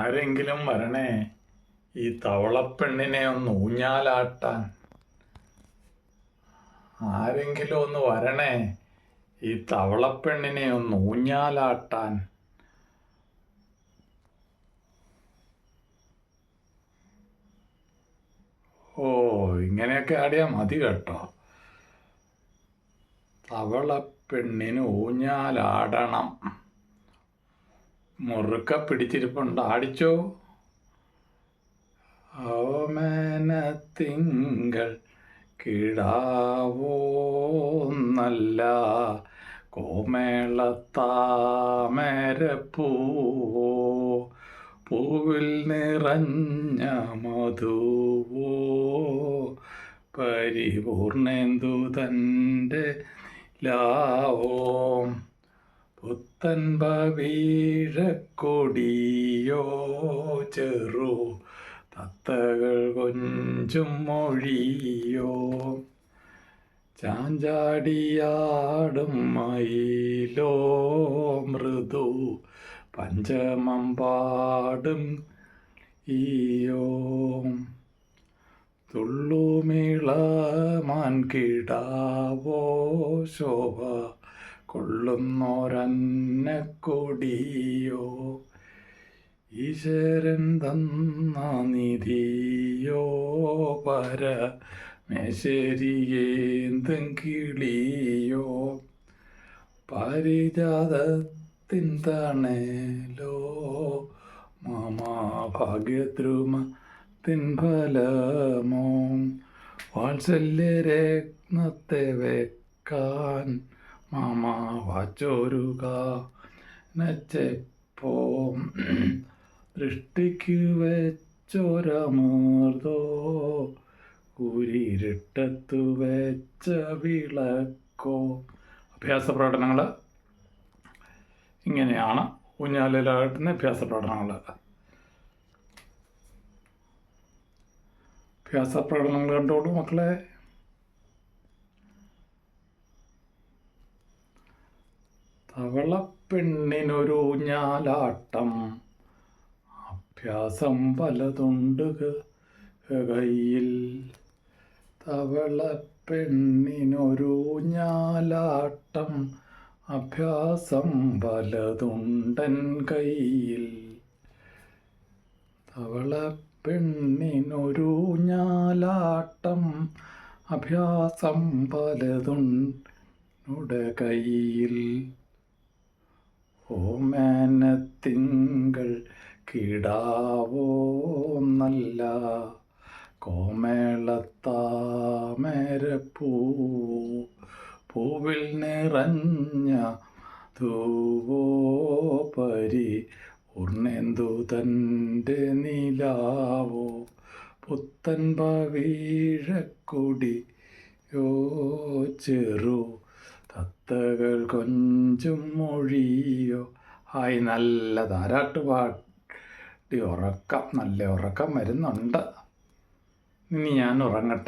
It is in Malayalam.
ആരെങ്കിലും വരണേ ഈ തവളപ്പെണ്ണിനെ ഒന്ന് ഊഞ്ഞാലാട്ടാൻ. ആരെങ്കിലും ഒന്ന് വരണേ ഈ തവളപ്പെണ്ണിനെ ഒന്ന് ഊഞ്ഞാലാട്ടാൻ. ഓ ഇങ്ങനെയൊക്കെ ആടിയാ മതി കേട്ടോ. തവളപ്പെണ്ണിന് ഊഞ്ഞാലാടണം. മുറുക്ക പിടിച്ചിരിപ്പുണ്ട് ആടിച്ചോ ഓമനത്തിങ്കൾ കിടാവോ നല്ല കോമേളത്താമരപ്പൂവോ? പൂവിൽ നിറഞ്ഞ മധുവോ? പരിപൂർണേന്ദു തന്റെ ലാവോം പുത്തൻ വീഴക്കൊടിയോ ചെറു തത്തകൾ കൊഞ്ചും മൊഴിയോ. ചാഞ്ചാടിയാടും മയിലോ മൃദു. പഞ്ചമം പാടും ഈയോ. തുള്ളുമിളമാൻ കിടാവോ ശോഭ. കൊള്ളുന്നോരന്നക്കൊടിയോ ഈശ്വരൻ തന്ന നിധിയോ? പര മേശരിയേന്തും കിളിയോ? പരിജാതത്തിൻ തണലോ? മമാഭാഗ്യദ്രുമ തിൻഫലമോ ഫലമോ? വാത്സല്യരത്നത്തെ വെക്കാൻ മാമാ വാച്ചോരുക. നച്ചപ്പോ ദൃഷ്ടിക്ക് വെച്ചൊരമൃതോ കുരിട്ടത്ത് വെച്ച വിളക്കോ. അഭ്യാസ പ്രകടനങ്ങൾ ഇങ്ങനെയാണ് ഊഞ്ഞാലിലാട്ടുന്ന അഭ്യാസ പ്രകടനങ്ങൾ അഭ്യാസ പ്രകടനങ്ങൾ കണ്ടോളൂ മക്കളെ. തവളപ്പെണ്ണിനൊരു ഞാലാട്ടം. അഭ്യാസം പലതുണ്ട് കയ്യിൽ തവളപ്പെണ്ണിനൊരു ഞാലാട്ടം അഭ്യാസം പലതുണ്ടൻ കയ്യിൽ. തവളപ്പെണ്ണിനൊരു ഞാലാട്ടം അഭ്യാസം പലതുണ്ട് കയ്യിൽ ഓമനത്തിങ്കൾ കിടാവോ നല്ല കോമേളത്താമരപ്പൂ. പൂവിൽ നിറഞ്ഞ ധൂവോ പരി ഉർണെന്തു തന്റെ നിലാവോ? പുത്തൻ പവീഴക്കൊടി യോ ചെറു തത്തകൾ കൊഞ്ചും മൊഴിയോ. ആയി നല്ല താരാട്ട് പാട്ടി. ഉറക്കം നല്ല ഉറക്കം വരുന്നുണ്ട്. ഇനി ഞാൻ ഉറങ്ങട്ടെ.